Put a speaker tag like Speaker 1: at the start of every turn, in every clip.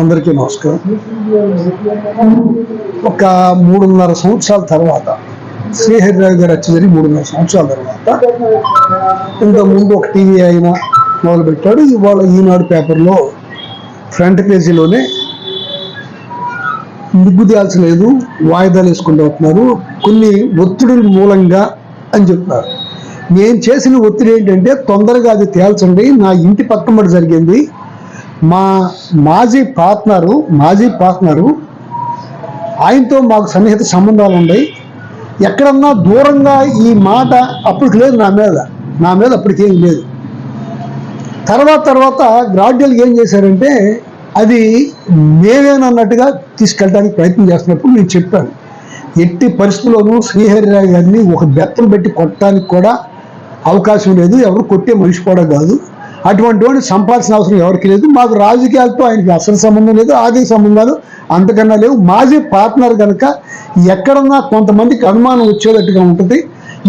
Speaker 1: అందరికీ నమస్కారం. ఒక మూడున్నర సంవత్సరాల తర్వాత శ్రీహరిరావు గారు వచ్చేసరికి మూడున్నర సంవత్సరాల తర్వాత ఇంతకుముందు ముందు ఒక టీవీ ఆయన మొదలుపెట్టాడు. ఇవాళ ఈనాడు పేపర్లో ఫ్రంట్ పేజీలోనే ముగ్గు తేల్చలేదు వాయిదాలు వేసుకుంటూ వస్తున్నారు. కొన్ని ఒత్తిడుల మూలంగా అని చెప్తున్నారు. నేను చేసిన ఒత్తిడి ఏంటంటే తొందరగా అది తేల్చండి నా ఇంటి పక్కమటి జరిగింది. మా మాజీ పార్ట్నరు మాజీ పార్ట్నరు ఆయనతో మాకు సన్నిహిత సంబంధాలు ఉన్నాయి. ఎక్కడన్నా దూరంగా ఈ మాట అప్పటికి లేదు నా మీద. నా మీద అప్పటికేం లేదు. తర్వాత తర్వాత గ్రాడ్యువల్ ఏం చేశారంటే అది మేమేనన్నట్టుగా తీసుకెళ్ళడానికి ప్రయత్నం చేస్తున్నప్పుడు నేను చెప్పాను. ఎట్టి పరిస్థితుల్లోనూ శ్రీహరిరావు గారిని ఒక బెత్తం పెట్టి కొట్టడానికి కూడా అవకాశం లేదు. ఎవరు కొట్టే మనిషి కూడా కాదు. అటువంటి వాడిని అవసరం ఎవరికి లేదు. మాకు రాజకీయాలతో ఆయనకి అసలు సంబంధం లేదు ఆర్థిక సంబంధాలు అంతకన్నా లేవు. మాజీ పార్ట్నర్ కనుక ఎక్కడన్నా కొంతమందికి అనుమానం వచ్చేటట్టుగా ఉంటుంది.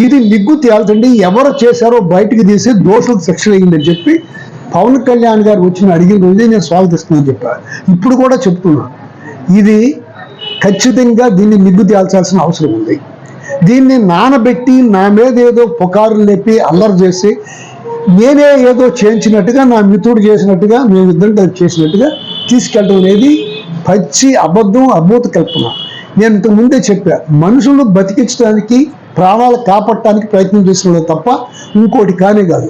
Speaker 1: ఇది నిగ్గు తేల్చండి. ఎవరు చేశారో బయటికి తీసి దోషులకు శిక్ష వేయండి చెప్పి పవన్ కళ్యాణ్ గారు వచ్చిన అడిగిన రోజే నేను స్వాగతిస్తున్నాను చెప్పాను ఇప్పుడు కూడా చెప్తున్నాను ఇది ఖచ్చితంగా దీన్ని నిగ్గు తేల్చాల్సిన అవసరం ఉంది. దీన్ని నానబెట్టి నా మీద ఏదో పుకారులు లేపి అల్లరి చేసి నేనే ఏదో చేయించినట్టుగా నా మిత్రుడు చేసినట్టుగా మేమిద్దరం కలిసి చేసినట్టుగా తీసుకెళ్ళడం అనేది పచ్చి అబద్ధం అభూత కల్పన. నేను ఇంతకు ముందే చెప్పా మనుషులు బతికించడానికి ప్రాణాలు కాపాడటానికి ప్రయత్నం చేస్తున్నాడు తప్ప ఇంకోటి కానే కాదు.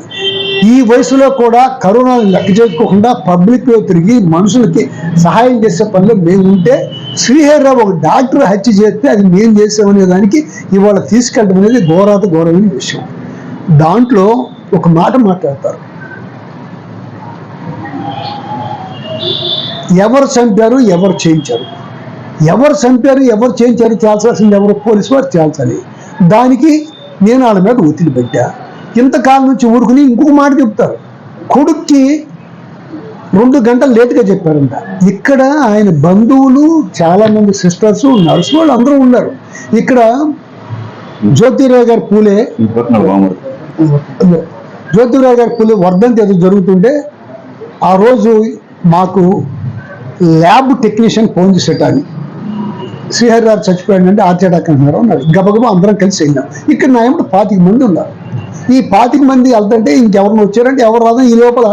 Speaker 1: ఈ వయసులో కూడా కరోనాను లెక్క చేసుకోకుండా పబ్లిక్లో తిరిగి మనుషులకి సహాయం చేసే పనిలో మేము ఉంటే శ్రీహరిరావు ఒక డాక్టర్ హత్య చేస్తే అది మేము చేసామనే దానికి ఇవాళ తీసుకెళ్ళడం అనేది ఘోరాత ఘోరమైన విషయం. దాంట్లో ఒక మాట మాట్లాడతారు. ఎవరు చంపారు ఎవరు చేయించారు? ఎవరు చంపారు ఎవరు చేయించారు తేల్చాల్సింది ఎవరు? పోలీసు వారు తేల్చాలి దానికి నేను వాళ్ళ మీద ఒత్తిడి పెట్టా. ఇంతకాలం నుంచి ఊరుకుని ఇంకొక మాట చెప్తారు. కొడుక్కి రెండు గంటలు లేట్గా చెప్పారంట. ఇక్కడ ఆయన బంధువులు చాలా మంది సిస్టర్స్ నర్సు వాళ్ళు అందరూ ఉన్నారు. ఇక్కడ జ్యోతిరావు గారి పూలే జ్యోతిరావు గారి పూలే వర్ధంతి ఏదో జరుగుతుంటే ఆ రోజు మాకు ల్యాబ్ టెక్నీషియన్ ఫోన్ చేసేటాన్ని శ్రీహరిరావు చచ్చిపోయాడంటే ఆర్చేటాక్ అంటున్నారు అన్నారు గబగబా అందరం కలిసి వెళ్ళినాం ఇక్కడ నా ఏమిటి పాతిక మంది ఉన్నారు. ఈ పాతిక మంది వెళ్తుంటే ఇంకెవరిని వచ్చారంటే ఎవరు రాదు ఈ లోపల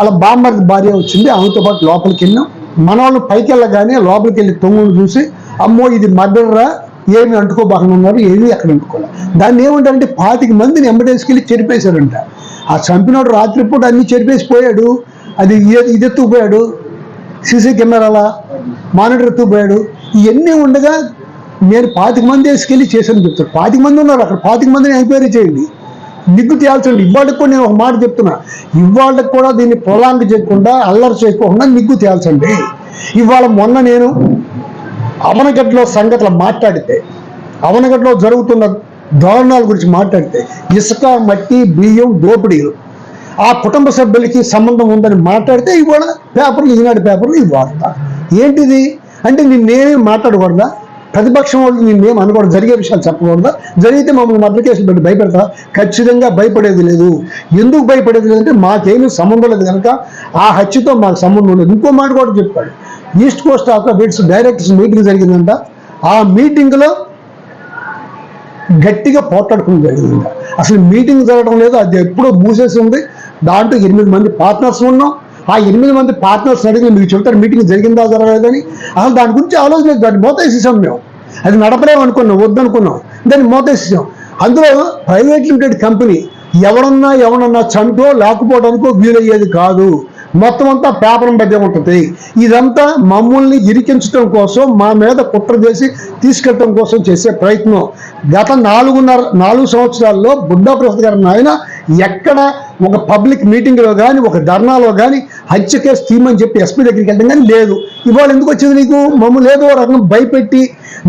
Speaker 1: అలా బామ్మర్ భార్య వచ్చింది. ఆమెతో పాటు లోపలికి వెళ్ళినాం మన వాళ్ళు పైకి వెళ్ళగానే లోపలికి వెళ్ళి తొంగును చూసి అమ్మో ఇది మర్డర్రా ఏమి అంటుకోబాకనున్నారు ఏమీ అక్కడ అంటుకోలేదు దాన్ని ఏమంటారంటే పాతిక మందిని ఎంబటేసుకెళ్ళి చెరిపేశారంట. ఆ చంపినోడు రాత్రిపూట అన్ని చెరిపేసి పోయాడు అది ఇది- సీసీ కెమెరాల మానిటర్ ఎత్తుకుపోయాడు ఇవన్నీ ఉండగా నేను పాతిక మంది వేసుకెళ్ళి చేశాను చెప్తాను పాతిక మంది ఉన్నారు అక్కడ పాతిక మందిని ఎంక్వైరీ చేయండి. నిగ్గు తేల్చండి. ఇవాళకి కూడా నేను ఒక మాట చెప్తున్నా. ఇవాళకి కూడా దీన్ని పొలాంటి చేయకుండా అల్లరి చేయకుండా నిగ్గు తేల్చండి. ఇవాళ మొన్న నేను అవనగడ్డలో సంగతులు మాట్లాడితే అవనగడ్డలో జరుగుతున్న దారుణాల గురించి మాట్లాడితే ఇసుక మట్టి బియ్యం దోపిడీలు ఆ కుటుంబ సభ్యులకి సంబంధం ఉందని మాట్లాడితే ఇవాళ పేపర్లు ఈనాడు పేపర్లు ఈ వార్త ఏంటిది? అంటే నిన్నేమీ మాట్లాడకూడదా? ప్రతిపక్షం వాళ్ళు నిన్నేం అనకూడదు? జరిగే విషయాలు చెప్పకూడదా? జరిగితే మమ్మల్ని అప్లికేషన్ కేసులు పెట్టి భయపెడతా ఖచ్చితంగా భయపడేది లేదు. ఎందుకు భయపడేది లేదంటే మాకేమీ సంబంధం లేదు కనుక ఆ హత్యతో మాకు సంబంధం లేదు. ఇంకో మాట కూడా చెప్పాడు. East coast of bids directors meeting జరిగిందంట. ఆ మీటింగ్లో గట్టిగా పోట్లాడుకుని జరిగిందంట. అసలు మీటింగ్ జరగడం లేదు అది ఎప్పుడో మూసేసి ఉంది. దాంట్లో ఎనిమిది మంది పార్ట్నర్స్ ఉన్నాం. ఆ ఎనిమిది మంది పార్ట్నర్స్ అడిగి మీకు చెప్తారు మీటింగ్ జరిగిందా జరగలేదని. అసలు దాని గురించి ఆలోచన దాన్ని మోతేసేసాం మేము. అది నడపలేము అనుకున్నాం వద్దనుకున్నాం. దాన్ని మోతేసేసాం. అందులో ప్రైవేట్ లిమిటెడ్ కంపెనీ ఎవరన్నా ఎవరన్నా చంటో లేకపోవడానికో వీలయ్యేది కాదు. మొత్తం అంతా పేపర్ మధ్య ఉంటుంది. ఇదంతా మమ్మల్ని ఇరికించడం కోసం మా మీద కుట్ర చేసి తీసుకెళ్ళడం కోసం చేసే ప్రయత్నం. గత నాలుగున్నర నాలుగు సంవత్సరాల్లో బుడ్డా ప్రసాద్ గారి ఆయన ఎక్కడ ఒక పబ్లిక్ మీటింగ్లో కానీ ఒక ధర్నాలో కానీ హత్య కేసు తీయమని చెప్పి ఎస్పీ దగ్గరికి వెళ్ళడం కానీ లేదు. ఇవాళ ఎందుకు వచ్చింది నీకు? మమ్మల్ని ఏదో రకం భయపెట్టి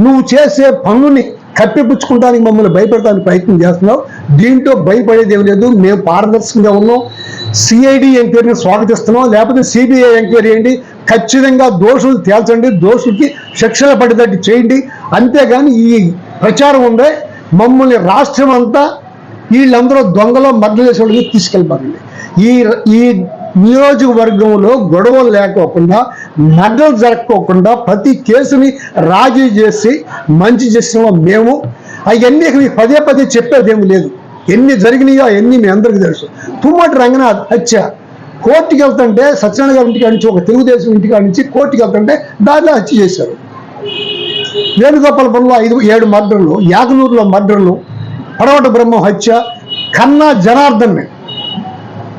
Speaker 1: నువ్వు చేసే పనుని కప్పిపుచ్చుకుంటానికి మమ్మల్ని భయపెడతానికి ప్రయత్నం చేస్తున్నావు. దీంట్లో భయపడేది ఏం లేదు. మేము పారదర్శకంగా ఉన్నాం. సిఐడి ఎంక్వైరీని స్వాగతిస్తున్నాం. లేకపోతే సిబిఐ ఎంక్వైరీ చేయండి. ఖచ్చితంగా దోషులు తేల్చండి. దోషులకి శిక్షలు పడేటట్టు చేయండి. అంతేగాని ఈ ప్రచారం ఉందే మమ్మల్ని రాష్ట్రం అంతా వీళ్ళందరూ దొంగలో మర్డర్ చేసే తీసుకెళ్ళిపోకండి. ఈ ఈ నియోజకవర్గంలో గొడవలు లేకోకుండా నగలు జరగకోకుండా ప్రతి కేసుని రాజీ చేసి మంచి చేసిన మేము. అవన్నీ పదే పదే చెప్పేదేమీ లేదు. ఎన్ని జరిగినాయో ఎన్ని మీ అందరికీ తెలుసు. తుమ్మటి రంగనాథ్ హత్య. కోర్టుకి వెళ్తుంటే సత్యనారాయణ గారి ఇంటికాడ నుంచి ఒక తెలుగుదేశం ఇంటికాడ నుంచి కోర్టుకి వెళ్తుంటే దారిలో హత్య చేశారు. వేణుగోపాలపురంలో ఐదు ఏడు మర్డర్లు యాగనూరులో మర్డర్లు పడవట బ్రహ్మ హత్య కన్నా జనార్దన్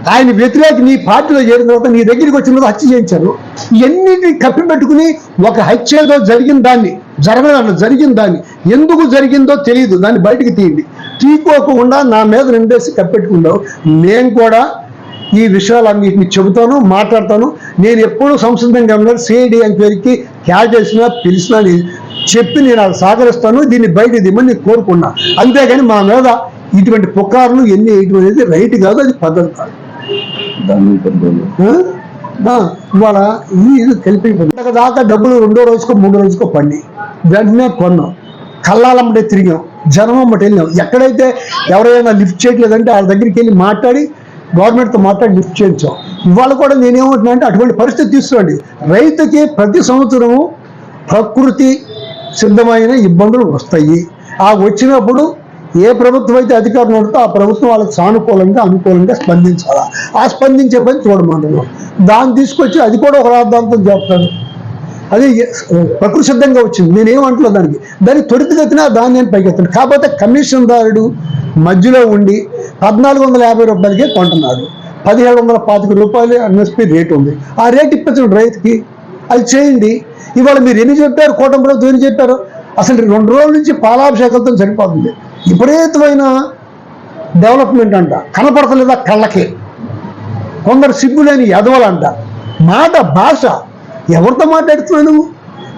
Speaker 1: ఆయన వ్యతిరేక నీ పార్టీలో చేరిన తర్వాత నీ దగ్గరికి వచ్చిన తర్వాత హత్య చేయించారు. ఇవన్నిటిని కప్పిపెట్టుకుని ఒక హత్య ఏదో జరిగిన దాన్ని జరగడం జరిగిన దాన్ని ఎందుకు జరిగిందో తెలియదు. దాన్ని బయటకు తీయండి. తీకోకుండా నా మీద నిండేసి కప్పెట్టుకున్నావు నేను కూడా ఈ విషయాలన్నింటినీ చెబుతాను మాట్లాడతాను. నేను ఎప్పుడూ సంస్కృతం ఉన్నాను. సిఐడి ఎంక్వైరీకి క్యాచ్ చేసినా పిలిచినా చెప్పి నేను అది సాగరిస్తాను. దీన్ని బయట దిమ్మని నేను కోరుకున్నా. అంతేగాని మా మీద ఇటువంటి పుకార్లు ఎన్ని వేయటం అనేది రైట్ కాదు అది పద్ధతి కాదు. ఇవాళ ఇది కలిపి దాకా డబ్బులు రెండో రోజుకో మూడో రోజుకో పండి వెంటనే కొన్నాం. కళ్ళాలమ్మటే తిరిగాం జనం అమ్మటి వెళ్ళాం ఎక్కడైతే ఎవరైనా లిఫ్ట్ చేయట్లేదంటే వాళ్ళ దగ్గరికి వెళ్ళి మాట్లాడి గవర్నమెంట్తో మాట్లాడి లిఫ్ట్ చేయించాం. ఇవాళ కూడా నేనేమంటున్నా అంటే అటువంటి పరిస్థితి తీసుకోండి. రైతుకి ప్రతి సంవత్సరము ప్రకృతి సిద్ధమైన ఇబ్బందులు వస్తాయి. ఆ వచ్చినప్పుడు ఏ ప్రభుత్వం అయితే అధికారం ఉంటుందో ఆ ప్రభుత్వం వాళ్ళకి సానుకూలంగా అనుకూలంగా స్పందించాలా? ఆ స్పందించే పని చూడమంటున్నాం. దాన్ని తీసుకొచ్చి అది కూడా ఒక రాద్ధాంతం చెప్తాను అది ప్రకృతి సిద్ధంగా వచ్చింది. నేనేమంటున్నా దానికి. దాన్ని త్వరితగతిన దాన్ని నేను పైకెత్తాను కాకపోతే కమిషన్దారుడు మధ్యలో ఉండి పద్నాలుగు వందల యాభై రూపాయలకే కొంటున్నాడు. పదిహేడు వందల పాతిక రూపాయలు ఎంఎస్పి రేట్ ఉంది. ఆ రేట్ ఇప్పించండి రైతుకి. అది చేయండి. ఇవాళ మీరు ఎన్ని చెప్పారు? కూటమి ప్రభుత్వం ఎన్ని చెప్పారు? అసలు రెండు రోజుల నుంచి పాలాభిషేకాలతో సరిపోతుంది. విపరీతమైన డెవలప్మెంట్ అంట. కనపడతలేదా కళ్ళకి? కొందరు సిగ్గులేని ఎదవలంట మాట భాష ఎవరితో మాట్లాడుతున్నావు నువ్వు?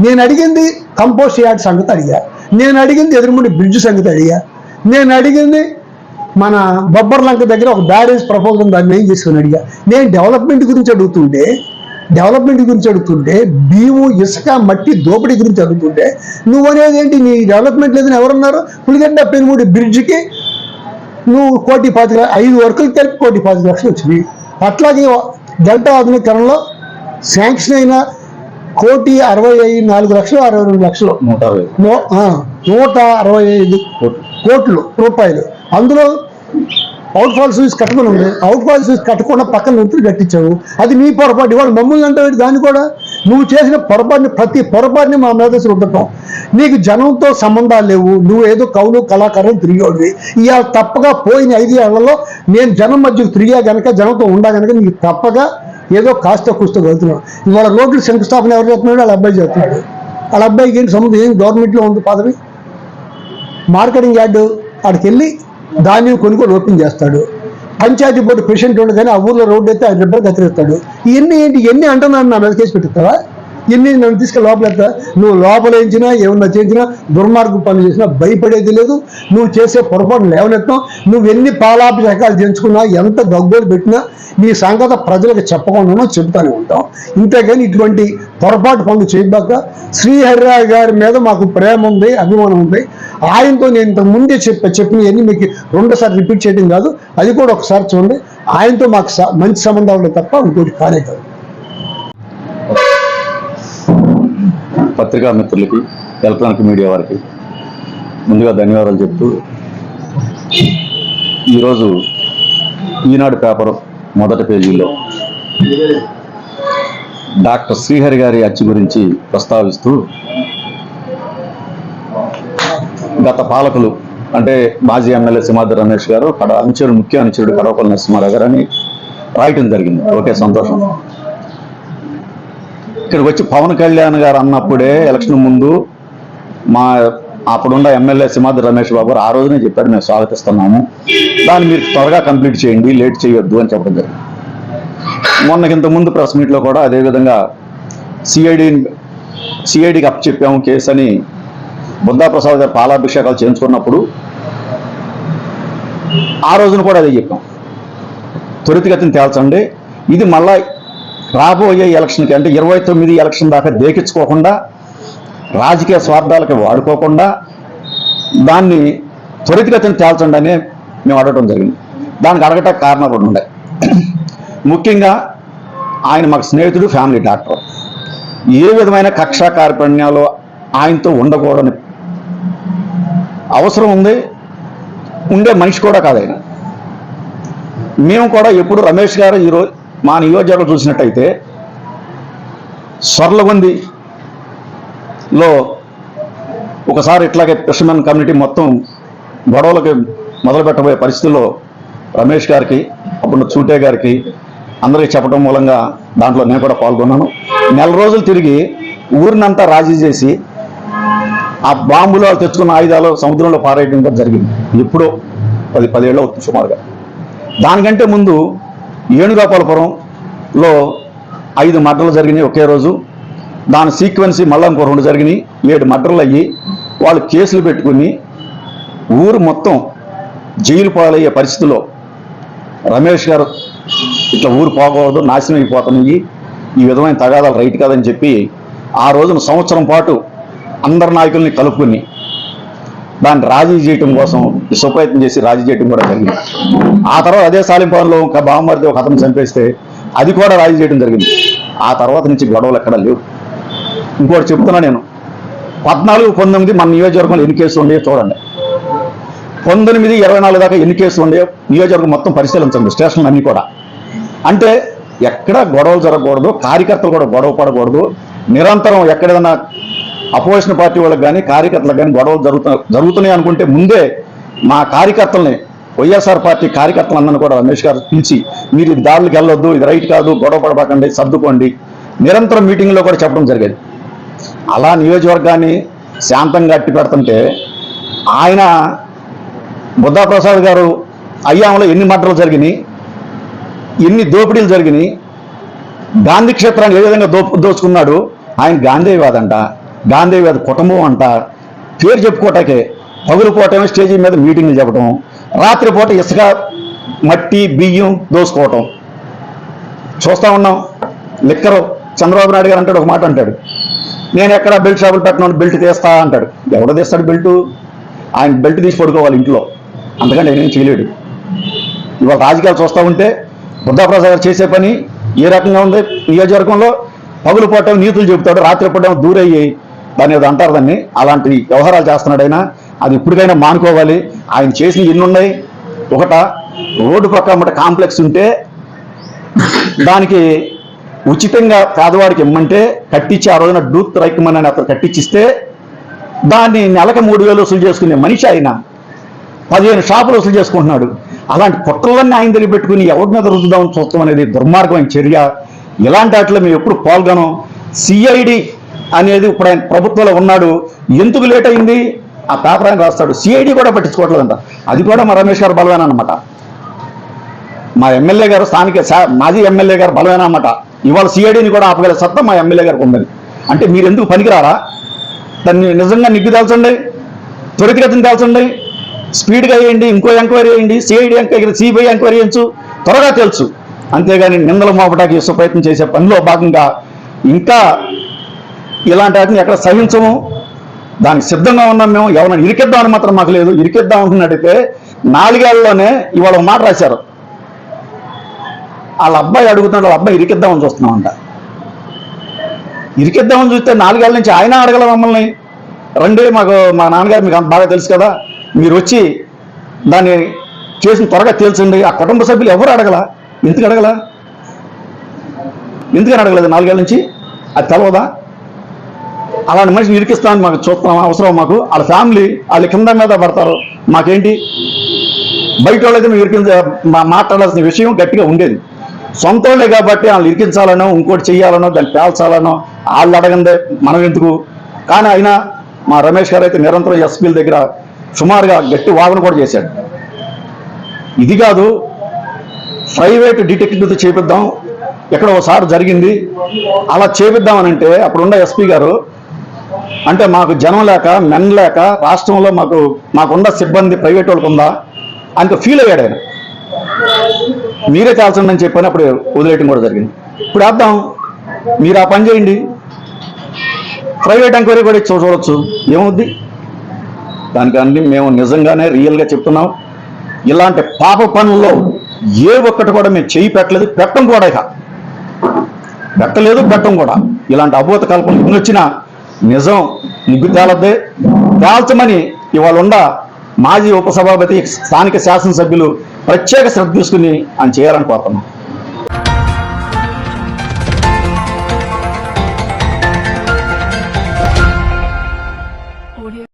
Speaker 1: నేను అడిగింది కంపోస్ట్ యార్డ్ సంగతి అడిగా. నేను అడిగింది ఎదురుముడి బ్రిడ్జ్ సంగతి అడిగా. నేను అడిగింది మన బొబ్బర్ లంక దగ్గర ఒక బ్యారేజ్ ప్రపోజల్ దాన్ని ఏం చేసుకుని అడిగా. నేను డెవలప్మెంట్ గురించి అడుగుతుంటే డెవలప్మెంట్ గురించి అడుగుతుంటే భీము ఇసుక మట్టి దోపిడీ గురించి అడుగుతుంటే నువ్వు అనేది ఏంటి? నీ డెవలప్మెంట్ లేదని ఎవరున్నారు? పులిగడ్డ పెనుమూడి బ్రిడ్జికి నువ్వు కోటి పాతిక ఐదు వర్కులు కలిపి కోటి పాతిక లక్షలు వచ్చినాయి. అట్లాగే డెల్టా ఆధునీకరణలో శాంక్షన్ అయిన కోటి అరవై ఐదు నాలుగు లక్షలు అరవై రెండు లక్షలు.
Speaker 2: నూట అరవై.
Speaker 1: ఐదు
Speaker 2: కోట్లు.
Speaker 1: రూపాయలు. అందులో అవుట్ ఫాల్ ఫీజ్ కట్టమని ఉంది. అవుట్ ఫాల్ ఫీజ్ కట్టకుండా పక్కన నుంచి కట్టించావు. అది నీ పొరపాటు. ఇవాళ మమ్మల్ని అంటే దాన్ని కూడా నువ్వు చేసిన పొరపాటుని ప్రతి పొరపాటుని మా మీద రుద్దటం నీకు జనంతో సంబంధాలు లేవు. నువ్వు ఏదో కవులు కళాకారులు తిరిగేవాడివి. ఇవాళ తప్పగా పోయిన ఐదు ఏళ్ళలో నేను జనం మధ్యకు తిరిగా గనక జనంతో ఉండా గనక నీకు తప్పగా ఏదో కాస్త కూస్త వెళ్తున్నాడు ఇవాళ రోడ్లు శంకుస్థాపన ఎవరు చేస్తున్నాడు వాళ్ళ అబ్బాయి చేస్తున్నాడు. వాళ్ళ అబ్బాయికి ఏంటి సంబంధం ఏం గవర్నమెంట్లో ఉంది పదవి? మార్కెటింగ్ యార్డు అక్కడికి వెళ్ళి ధాన్యం కొనుగోలు ఓపెన్ చేస్తాడు. పంచాయతీ బోర్డు ప్రెసిడెంట్ కానీ ఆ ఊర్లో రోడ్డు అయితే ఆయన రిబ్బర్ కత్తిరిస్తాడు. ఇవన్నీ ఏంటి? ఎన్ని అంటున్నాను నా మీద కేసు పెట్టుతావా ఎన్ని నన్ను తీసుకెళ్ళి లోపల ఎత్తా? నువ్వు లోపల ఏంచినా ఏమన్నా చేసినా దుర్మార్గం పనులు చేసినా భయపడేది లేదు. నువ్వు చేసే పొరపాటు లేవనెత్తాం నువ్వు ఎన్ని పాలాభిషేకాలు చేయించుకున్నా ఎంత గగ్గోలు పెట్టినా నీ సంగత ప్రజలకు చెప్పకుండా చెబుతానే ఉంటాం ఇంతేగాని ఇటువంటి పొరపాటు పనులు చేయబాక శ్రీహరిరాయ్ గారి మీద మాకు ప్రేమ ఉంది అభిమానం ఉంది. ఆయనతో నేను ఇంతకు ముందే చెప్ప చెప్పినవన్నీ మీకు రెండోసారి రిపీట్ చేయడం కాదు. అది కూడా ఒకసారి చూడండి. ఆయనతో మాకు స- మంచి సంబంధాలు తప్ప ఇంకోటి కానే కాదు
Speaker 2: పత్రికా మిత్రులకి ఎలక్ట్రానిక్ మీడియా వారికి ముందుగా ధన్యవాదాలు చెప్తూ ఈరోజు ఈనాడు పేపర్ మొదటి పేజీలో డాక్టర్ శ్రీహరి గారి హత్య గురించి ప్రస్తావిస్తూ గత పాలకులు అంటే మాజీ ఎమ్మెల్యే సింహాద్రి రమేష్ గారు కడ అనుచరుడు ముఖ్య అనుచరుడు కడవపల్లి నరసింహారావు గారు అని రాయటం జరిగింది. ఓకే సంతోషం. ఇక్కడికి వచ్చి పవన్ కళ్యాణ్ గారు అన్నప్పుడే ఎలక్షన్ ముందు మా అప్పుడున్న ఎమ్మెల్యే సింహాద్రి రమేష్ బాబు గారు ఆ రోజునే చెప్పారు మేము స్వాగతిస్తున్నాము. దాన్ని మీరు త్వరగా కంప్లీట్ చేయండి లేట్ చేయొద్దు అని చెప్పడం జరిగింది. మొన్న ఇంత ముందు ప్రెస్ మీట్లో కూడా అదేవిధంగా సిఐడి సిఐడికి అప్ చెప్పాము కేసు అని బుద్ధాప్రసాద్ గారు పాలాభిషేకాలు చేయించుకున్నప్పుడు ఆ రోజున కూడా అదే చెప్పాం. త్వరితగతిని తేల్చండి. ఇది మళ్ళా రాబోయే ఎలక్షన్కి అంటే ఇరవై తొమ్మిది ఎలక్షన్ దాకా దేకించుకోకుండా రాజకీయ స్వార్థాలకి వాడుకోకుండా దాన్ని త్వరితగతిని తేల్చండి అని మేము అడగడం జరిగింది. దానికి అడగటానికి కారణాలు కూడా ఉన్నాయి. ముఖ్యంగా ఆయన మాకు స్నేహితుడు ఫ్యామిలీ డాక్టర్ ఏ విధమైన కక్షా కార్పణ్యాలు ఆయనతో ఉండకూడని అవసరం ఉంది. ఉండే మనిషి కూడా కాదు ఆయన. మేము కూడా ఎప్పుడు రమేష్ గారు ఈరోజు మా నియోజకవర్గం చూసినట్టయితే స్వర్లగొందిలో ఒకసారి ఇట్లాగే ఫిషర్మెన్ కమ్యూనిటీ మొత్తం గొడవలకి మొదలు పెట్టబోయే పరిస్థితుల్లో రమేష్ గారికి అప్పుడు చూటే గారికి అందరికీ చెప్పడం మూలంగా దాంట్లో నేను కూడా పాల్గొన్నాను. నెల రోజులు తిరిగి ఊరినంతా రాజీ చేసి ఆ బాంబులో తెచ్చుకున్న ఆయుధాలు సముద్రంలో పారేయడం జరిగింది. ఎప్పుడో పది పదేళ్ళు అవుతుంది సుమారుగా. దానికంటే ముందు ఏనుగోపాలపురంలో ఐదు మర్డర్లు జరిగినాయి ఒకే రోజు. దాని సీక్వెన్సీ మళ్ళా ఇంకో రెండు జరిగినాయి. ఏడు మర్డర్లు అయ్యి వాళ్ళు కేసులు పెట్టుకుని ఊరు మొత్తం జైలు పాలయ్యే పరిస్థితిలో రమేష్ గారు ఇట్లా ఊరు పోకూడదు నాశనం అయిపోతున్నాయి ఈ విధమైన తగాదాలు రైట్ కాదని చెప్పి ఆ రోజున సంవత్సరం పాటు అందరి నాయకుల్ని కలుపుకుని దాన్ని రాజీ చేయటం కోసం సుప్రయత్నం చేసి రాజీ చేయటం కూడా జరిగింది. ఆ తర్వాత అదే సాలింపంలో ఒక బామ్మర్ది ఒక అతను చంపేస్తే అది కూడా రాజీ చేయడం జరిగింది. ఆ తర్వాత నుంచి గొడవలు ఎక్కడ లేవు. ఇంకోటి చెప్తున్నా నేను. పద్నాలుగు పంతొమ్మిది మన నియోజకవర్గంలో ఎన్ని కేసులు ఉండేవి చూడండి. పంతొమ్మిది ఇరవై నాలుగు దాకా ఎన్ని కేసులు ఉండేవి నియోజకవర్గం మొత్తం పరిశీలించండి స్టేషన్లు అన్నీ కూడా. అంటే ఎక్కడ గొడవలు జరగకూడదు కార్యకర్తలు కూడా గొడవ పడకూడదు నిరంతరం ఎక్కడైనా అపోజిషన్ పార్టీ వాళ్ళకి కానీ కార్యకర్తలకు కానీ గొడవలు జరుగుతు జరుగుతున్నాయి అనుకుంటే ముందే మా కార్యకర్తల్ని వైఎస్ఆర్ పార్టీ కార్యకర్తలందరినీ కూడా రమేష్ గారు పిలిచి మీరు ఇది దారులకు వెళ్ళొద్దు ఇది రైట్ కాదు గొడవ పడబాకండి సర్దుకోండి నిరంతరం మీటింగ్లో కూడా చెప్పడం జరిగేది. అలా నియోజకవర్గాన్ని శాంతంగా అట్టి పెడుతుంటే ఆయన బుద్ధాప్రసాద్ గారు అయ్యాంలో ఎన్ని మర్డర్లు జరిగినాయి ఎన్ని దోపిడీలు జరిగినాయి గాంధీ క్షేత్రాన్ని ఏ విధంగా దో దోచుకున్నాడు ఆయన గాంధీవాదంట. గాంధీ అది కుటుంబం అంట పేరు చెప్పుకోవటాకే పగులుపోవటం స్టేజీ మీద మీటింగ్లు చెప్పడం రాత్రిపూట ఇసుక మట్టి బియ్యం దోసుకోవటం. చూస్తా ఉన్నాం. లిక్కరు చంద్రబాబు నాయుడు గారు అంటాడు ఒక మాట అంటాడు. నేను ఎక్కడ బెల్ట్ షాపులు పెట్టినాను బెల్ట్ తీస్తా అంటాడు. ఎవడో తీస్తాడు బెల్ట్? ఆయన బెల్ట్ తీసి పడుకోవాలి ఇంట్లో. అందుకని నేనేం చేయలేడు. ఇవాళ రాజకీయాలు చూస్తూ ఉంటే బుద్ధప్రసాద్ గారు చేసే పని ఏ రకంగా ఉంది? నియోజకవర్గంలో పగులు పోవటం నీతులు చెబుతాడు. రాత్రి పూట దూరయ్యి దాన్ని ఏదో అంటారు దాన్ని? అలాంటి వ్యవహారాలు చేస్తున్నాడైనా అది ఇప్పటికైనా మానుకోవాలి. ఆయన చేసిన ఎన్ని ఉన్నాయి? ఒకట రోడ్డు పక్క అమ్మట కాంప్లెక్స్ ఉంటే దానికి ఉచితంగా పేదవాడికి ఇమ్మంటే కట్టించి ఆ రోజున డూత్ రైక్మన్ అని అతను కట్టించిస్తే దాన్ని నెలకు మూడు వేలు వసూలు చేసుకునే మనిషి ఆయన. పదిహేను షాపులు వసూలు చేసుకుంటున్నాడు. అలాంటి కుట్రలన్నీ ఆయన దగ్గర పెట్టుకుని ఎవరి మీద రుద్దుదామని చూస్తాం అనేది దుర్మార్గమైన చర్య. ఇలాంటి వాటిలో మేము ఎప్పుడు పాల్గొనం. సిఐడి అనేది ఇప్పుడు ఆయన ప్రభుత్వంలో ఉన్నాడు. ఎందుకు లేట్ అయింది? ఆ పేపర్ ఆయన రాస్తాడు. సిఐడి కూడా పట్టించుకోవట్లేదంట. అది కూడా మా రమేష్ గారు బలమైన అనమాట మా ఎమ్మెల్యే గారు స్థానిక మాజీ ఎమ్మెల్యే గారు బలమైన అనమాట ఇవాళ సిఐడిని కూడా ఆపగల సత్తా మా ఎమ్మెల్యే గారికి ఉందని అంటే మీరు ఎందుకు పనికిరారా? దాన్ని నిజంగా నిగ్గు తేల్చండి త్వరితగతిని తేల్చండి స్పీడ్గా వేయండి. ఇంకో ఎంక్వైరీ చేయండి. సిఐడి ఎంక్వైరీ సిబిఐ ఎంక్వైరీ చేయొచ్చు త్వరగా తెలుసు అంతేగాని నిందలు మోపడానికి ప్రయత్నం చేసే పనిలో భాగంగా ఇంకా ఇలాంటి వాటిని ఎక్కడ సహించము. దానికి సిద్ధంగా ఉన్నాం మేము. ఎవరైనా ఇరికిద్దామని మాత్రం మాకు లేదు. ఇరికిద్దాం అనుకున్నట్టయితే నాలుగేళ్ళలోనే ఇవాళ మాట రాశారు. వాళ్ళ అబ్బాయి అడుగుతున్నాడు వాళ్ళ అబ్బాయి ఇరికిద్దామని చూస్తున్నామంట. ఇరికిద్దామని చూస్తే నాలుగేళ్ళ నుంచి ఆయన అడగల మమ్మల్ని. రండి మాకు మా నాన్నగారు మీకు అంత బాగా తెలుసు కదా. మీరు వచ్చి దాన్ని చేసిన త్వరగా తేల్చండి. ఆ కుటుంబ సభ్యులు ఎవరు అడగల? ఎందుకు అడగల? ఎందుకని అడగలేదు నాలుగేళ్ళ నుంచి? అది తెలవదా? అలాంటి మనిషిని ఇరికిస్తామని మాకు చూస్తాం అవసరం మాకు. వాళ్ళ ఫ్యామిలీ వాళ్ళ కింద మీద పడతారు. మాకేంటి? బయట వాళ్ళైతే మేము ఇరికించ మా- మాట్లాడాల్సిన విషయం గట్టిగా ఉండేది. సొంత వాళ్ళే కాబట్టి వాళ్ళు ఇరికించాలనో ఇంకోటి చేయాలనో దాన్ని పేల్చాలనో వాళ్ళు అడగందే మనం ఎందుకు? కానీ అయినా మా రమేష్ గారు అయితే నిరంతరం ఎస్పీల దగ్గర సుమారుగా గట్టి వాదన కూడా చేశాడు. ఇది కాదు ప్రైవేట్ డిటెక్టివ్తో చేపిద్దాం. ఎక్కడ ఒకసారి జరిగింది. అలా చేపిద్దామని అంటే అప్పుడున్న ఎస్పీ గారు అంటే మాకు జనం లేక మెన్ లేక రాష్ట్రంలో మాకు మాకున్న సిబ్బంది ప్రైవేట్ వాళ్ళకు ఉందా? అంత ఫీల్ అయ్యాడు ఆయన. మీరే తేల్చండి అని చెప్పని అప్పుడు వదిలేయటం కూడా జరిగింది. ఇప్పుడు అర్థం మీరు ఆ పని చేయండి. ప్రైవేట్ ఎంక్వైరీ కూడా చూడవచ్చు చూడొచ్చు. ఏమవుద్ది? మేము నిజంగానే రియల్గా చెప్తున్నాం. ఇలాంటి పాప పనుల్లో ఏ ఒక్కటి కూడా మేము చేయి పెట్టలేదు. పెట్టం కూడా ఇక. పెట్టలేదు పెట్టం కూడా. ఇలాంటి అభూత కల్పన ఎన్ని వచ్చినా నిజం నిగ్గు తేలద్దే తేల్చమని ఇవాళ ఉండ మాజీ ఉపసభాపతి స్థానిక శాసనసభ్యులు ప్రత్యేక శ్రద్ధ తీసుకుని ఆయన చేయాలని కోరుతున్నాం.